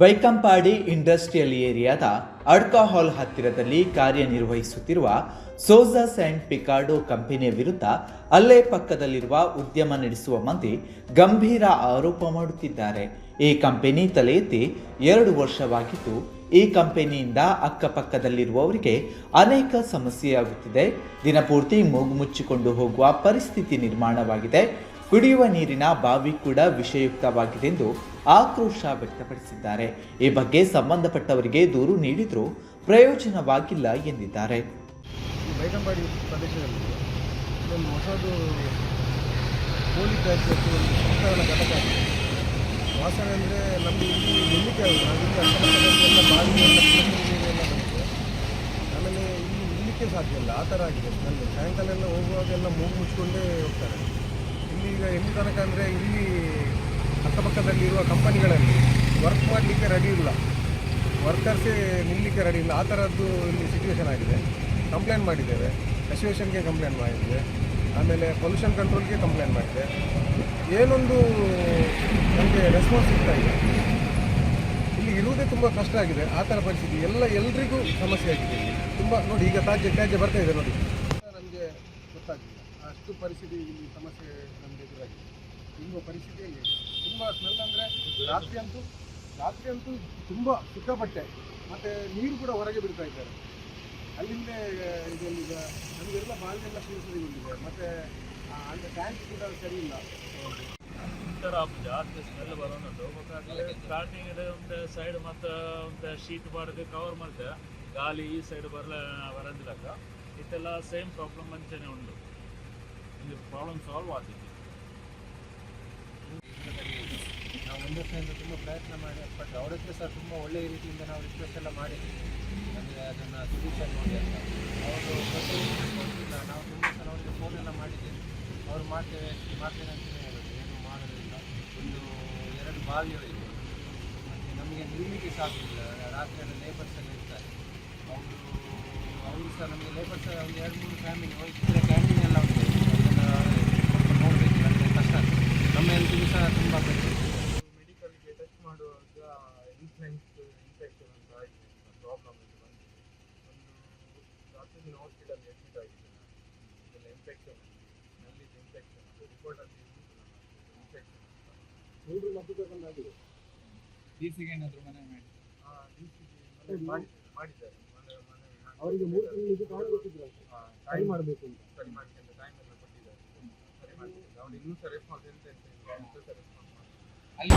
Baikampady industrial ಏರಿಯಾದ ಅಡ್ಕಾ ಹಾಲ್ ಹತ್ತಿರದಲ್ಲಿ ಕಾರ್ಯನಿರ್ವಹಿಸುತ್ತಿರುವ ಸೋಜಾಸ್ and ಪಿಕಾರ್ಡೋ ಕಂಪನಿಯ ವಿರುದ್ಧ ಅಲ್ಲೇ ಪಕ್ಕದಲ್ಲಿರುವ ಉದ್ಯಮ ನಡೆಸುವ ಮಂದಿ ಗಂಭೀರ ಆರೋಪ ಮಾಡುತ್ತಿದ್ದಾರೆ. ಈ ಕಂಪನಿ ತಲೆ ಎತ್ತಿ ಎರಡು ವರ್ಷವಾಗಿದ್ದು, ಈ ಕಂಪನಿಯಿಂದ ಅಕ್ಕಪಕ್ಕದಲ್ಲಿರುವವರಿಗೆ ಅನೇಕ ಸಮಸ್ಯೆಯಾಗುತ್ತಿದೆ. ದಿನಪೂರ್ತಿ ಮೂಗು ಮುಚ್ಚಿಕೊಂಡು ಹೋಗುವ ಪರಿಸ್ಥಿತಿ ನಿರ್ಮಾಣವಾಗಿದೆ. ಕುಡಿಯುವ ನೀರಿನ ಬಾವಿ ಕೂಡ ವಿಷಯುಕ್ತವಾಗಿದೆ ಎಂದು ಆಕ್ರೋಶ ವ್ಯಕ್ತಪಡಿಸಿದ್ದಾರೆ. ಈ ಬಗ್ಗೆ ಸಂಬಂಧಪಟ್ಟವರಿಗೆ ದೂರು ನೀಡಿದರೂ ಪ್ರಯೋಜನವಾಗಿಲ್ಲ ಎಂದಿದ್ದಾರೆ. ಈ ಪ್ರದೇಶದಲ್ಲಿ ಒಂದು ಹೊಸದು ಜಾತಿಯದ್ದು ಒಂದು ಸಂಸ್ಕರಣ ಘಟಕ. ವಾಸನೆ ಅಂದರೆ ನಮಗೆ ಇಲ್ಲಿ ನಿಲ್ಲಿಕೆ ಆಗುತ್ತೆ ಆಮೇಲೆ ಇಲ್ಲಿ ನಿಲ್ಲಿಕ್ಕೆ ಸಾಧ್ಯ ಇಲ್ಲ. ಆ ಥರ ಆಗಿದೆ. ಅಲ್ಲಿ ಸಾಯಂಕಾಲ ಎಲ್ಲ ಹೋಗುವಾಗೆಲ್ಲ ಮೂಗು ಮುಚ್ಕೊಂಡೇ ಹೋಗ್ತಾರೆ. ಎಲ್ಲಿ ತನಕ ಅಂದರೆ ಇಲ್ಲಿ ಅಕ್ಕಪಕ್ಕದಲ್ಲಿರುವ ಕಂಪನಿಗಳಲ್ಲಿ ವರ್ಕ್ ಮಾಡಲಿಕ್ಕೆ ರೆಡಿ ಇಲ್ಲ. ವರ್ಕರ್ಸೇ ನಿಲ್ಲಲಿಕ್ಕೆ ರೆಡಿ ಇಲ್ಲ. ಆ ಥರದ್ದು ಇಲ್ಲಿ ಸಿಚುವೇಶನ್ ಆಗಿದೆ. ಕಂಪ್ಲೇಂಟ್ ಮಾಡಿದ್ದೇವೆ. ಅಸೋಸಿಯೇಷನ್ಗೆ ಕಂಪ್ಲೇಂಟ್ ಮಾಡಿದ್ದೇವೆ. ಆಮೇಲೆ ಪೊಲ್ಯೂಷನ್ ಕಂಟ್ರೋಲ್ಗೆ ಕಂಪ್ಲೇಂಟ್ ಮಾಡಿದೆ ಏನೊಂದು ನಮಗೆ ರೆಸ್ಪಾನ್ಸ್ ಸಿಗ್ತಾ ಇದೆ. ಇಲ್ಲಿ ಇರುವುದೇ ತುಂಬ ಕಷ್ಟ ಆಗಿದೆ. ಆ ಥರ ಪರಿಸ್ಥಿತಿ. ಎಲ್ಲ ಎಲ್ರಿಗೂ ಸಮಸ್ಯೆ ಆಗಿದೆ. ತುಂಬ ನೋಡಿ, ಈಗ ತ್ಯಾಜ್ಯ ತ್ಯಾಜ್ಯ ಬರ್ತಾ ಇದೆ ನೋಡಿ. ನಮಗೆ ಗೊತ್ತಾಗಿಲ್ಲ ಅಷ್ಟು ಪರಿಸ್ಥಿತಿ ಇಲ್ಲಿ ಸಮಸ್ಯೆ ನಮಗೆ ಎದುರಾಗಿದೆ. ತುಂಬ ಪರಿಸ್ಥಿತಿಯಲ್ಲಿ ತುಂಬ ಸ್ಮೆಲ್ ಅಂದರೆ ರಾತ್ರಿ ಅಂತೂ ರಾತ್ರಿ ಅಂತೂ ತುಂಬ ಸಿಕ್ಕಾಪಟ್ಟೆ. ಮತ್ತು ನೀರು ಕೂಡ ಹೊರಗೆ ಬಿಡ್ತಾ ಇದ್ದಾರೆ. ಅಲ್ಲಿಂದ ಇದೆಲ್ಲಿದೆ ನಮಗೆಲ್ಲ ಬಾಲ್ಯೆಲ್ಲ ಬಂದಿದೆ. ಮತ್ತು ಅಂದರೆ ಟ್ಯಾಂಕ್ ಕೂಡ ಸರಿ ಇಲ್ಲ. ಸ್ಮೆಲ್ ಸ್ಟಾರ್ಟಿಂಗ್ ಒಂದು ಸೈಡ್ ಮತ್ತು ಒಂದು ಶೀಟ್ ಕವರ್ ಮಾಡಿದೆ. ಗಾಳಿ ಈ ಸೈಡ್ ಬರಲ ಬರೋದಿಲ್ಲ. ಇದೆಲ್ಲ ಸೇಮ್ ಪ್ರಾಬ್ಲಮ್ ಅಂತಾನೆ ಉಂಟು. ಇದು ಪ್ರಾಬ್ಲಮ್ ಸಾಲ್ವ್ ಆಗಿದೆ ನಾವು ಒಂದಷ್ಟು ತುಂಬ ಪ್ರಯತ್ನ ಮಾಡಿ ಬಟ್ ಅವ್ರ ಹತ್ರ ಸಹ ತುಂಬ ಒಳ್ಳೆಯ ರೀತಿಯಿಂದ ನಾವು ರಿಕ್ವೆಸ್ಟ್ ಎಲ್ಲ ಮಾಡಿದ್ವಿ. ಅಂದ್ರೆ ಅದನ್ನು ಸೊಲ್ಯೂಷನ್ ಮಾಡಿ ಅಂತ. ಅವರು ಗೊತ್ತಿಲ್ಲ ನಾವು ತುಂಬ ಸಲ ಅವರಿಗೆ ಫೋನ್ ಎಲ್ಲ ಮಾಡಿದ್ದೇವೆ ಅವ್ರು ಮಾಡ್ತೇವೆ ಮಾಡ್ತೇವೆ ಅಂತಲೇ ಹೇಳೋದು ಏನು ಮಾಡೋದಿಲ್ಲ. ಒಂದು ಎರಡು ಬಾವಿಗಳಿವೆ ಮತ್ತು ನಮಗೆ ನಿಲ್ಲಲಿಕ್ಕೆ ಸಾಧ್ಯವಿಲ್ಲ ರಾತ್ರಿ ಎಲ್ಲ ಲೇಬರ್ಸ್ ಎಲ್ಲ ಇರ್ತಾರೆ. ಅವರು ಅವರು ಸಹ ನಮಗೆ ಲೇಬರ್ಸ್ ಒಂದು ಎರಡು ಮೂರು ಫ್ಯಾಮಿಲಿ ಹೋಗಿದ್ರೆ ಕ್ಯಾಂಟೀನ್ ಎಲ್ಲ ಉಂಟು ಅದನ್ನು ನೋಡಬೇಕು ನಮಗೆ ಕಷ್ಟ ಆಗ್ತದೆ ನಮ್ಮ ಹೆಲ್ತಿಗೂ ಸಹ ತುಂಬ ಬೇಕು ಮೆಡಿಕಲ್ಗೆ ಟಚ್ ಮಾಡುವಾಗ ಇನ್ಫೆಕ್ಷನ್ ಅಂತ ಆಗಿದೆ ಪ್ರಾಬ್ಲಮ್ ಬಂದಿದೆ. ಒಂದು ಹತ್ತು ದಿನ ಹಾಸ್ಪಿಟಲ್ ಅಡ್ಮಿಟ್ ಆಗಿದೆ. ಇದೆಲ್ಲ ಇನ್ಫೆಕ್ಷನ್ನಲ್ಲಿ ಇನ್ಫೆಕ್ಷನ್ ರಿಪೋರ್ಟಲ್ಲಿ ಇನ್ಫೆಕ್ಷನ್ ಮದ್ದು ತಗೊಂಡಾಗಿದೆ ಏನಾದರೂ ಮನೆ ಮಾಡಿ ಹಾಂ ಡಿ ಸಿ ಮನೆ ಮಾಡಿದ್ದಾರೆ ಮಾಡಿದ್ದಾರೆ. ಮನೆ ಮನೆ ಅವರಿಗೆ ಮೂರು ತಿಂಗಳಿಗೆ ಇದು ಕಾರ್ಡ್ ಕೊಟ್ಟಿದ್ರು ಸರಿ ಮಾಡಬೇಕು ಅಂತ. ಸರಿ ಮಾಡ್ಕೊಂಡು ಟೈಮ್ ಮಾಡ್ತಿದ್ದೆ. ಅವ್ನು ಇನ್ನೂ ಸಹ ರೆಸ್ಪಾನ್ಸ್ ಅಂತ ಎಂತ ಅಲ್ಲಿ